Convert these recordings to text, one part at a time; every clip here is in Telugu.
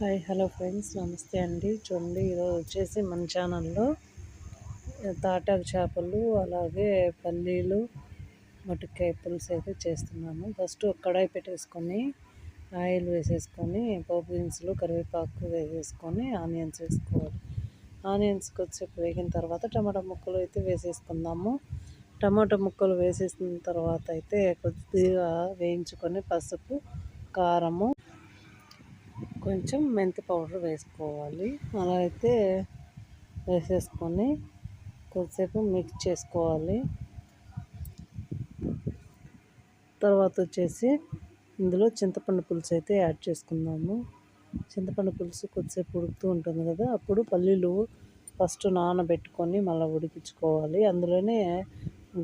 Hi hello friends. నమస్తే అండి. చూడండి ఈరోజు వచ్చేసి మన ఛానల్లో తాటాకు చేపలు అలాగే పల్లీలు మటుకాయ పులుసు అయితే చేస్తున్నాము. ఫస్ట్ ఒక కడాయి పెట్టేసుకొని ఆయిల్ వేసేసుకొని పోపు దినుసులు కరివేపాకు వేసేసుకొని ఆనియన్స్ వేసుకోవాలి. ఆనియన్స్ కొద్దిసేపు వేగిన తర్వాత టమాటా ముక్కలు అయితే వేసేసుకుందాము. టమాటా ముక్కలు వేసేసిన తర్వాత అయితే కొద్దిగా వేయించుకొని పసుపు కారము కొంచెం మెంతి పౌడర్ వేసుకోవాలి. అలా అయితే వేసేసుకొని కొద్దిసేపు మిక్స్ చేసుకోవాలి. తర్వాత వచ్చేసి ఇందులో చింతపండు పులుసు అయితే యాడ్ చేసుకుందాము. చింతపండు పులుసు కొద్దిసేపు ఉడుకుతూ ఉంటుంది కదా అప్పుడు పల్లీలు ఫస్ట్ నానబెట్టుకొని మళ్ళీ ఉడికించుకోవాలి. అందులోనే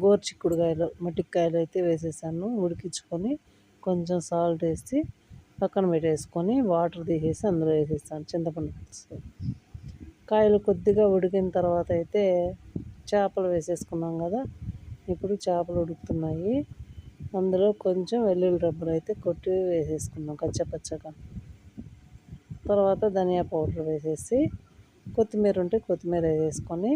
గోర్చిక్కుడుకాయలు మట్టికాయలు అయితే వేసేసాను. ఉడికించుకొని కొంచెం సాల్ట్ వేసి పక్కన పెట్టేసుకొని వాటర్ తీసేసి అందులో వేసేస్తాను చింతపండు పులుసు. కాయలు కొద్దిగా ఉడికిన తర్వాత అయితే చేపలు వేసేసుకున్నాం కదా ఇప్పుడు చేపలు ఉడుకుతున్నాయి. అందులో కొంచెం వెల్లుల్లి రబ్బలు అయితే కొట్టి వేసేసుకున్నాం కచ్చపచ్చగా. తర్వాత ధనియా పౌడర్ వేసేసి కొత్తిమీర ఉంటే కొత్తిమీర వేసేసుకొని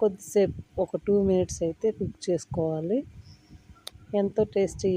కొద్దిసేపు ఒక టూ మినిట్స్ అయితే కుక్ చేసుకోవాలి. ఎంతో టేస్టీ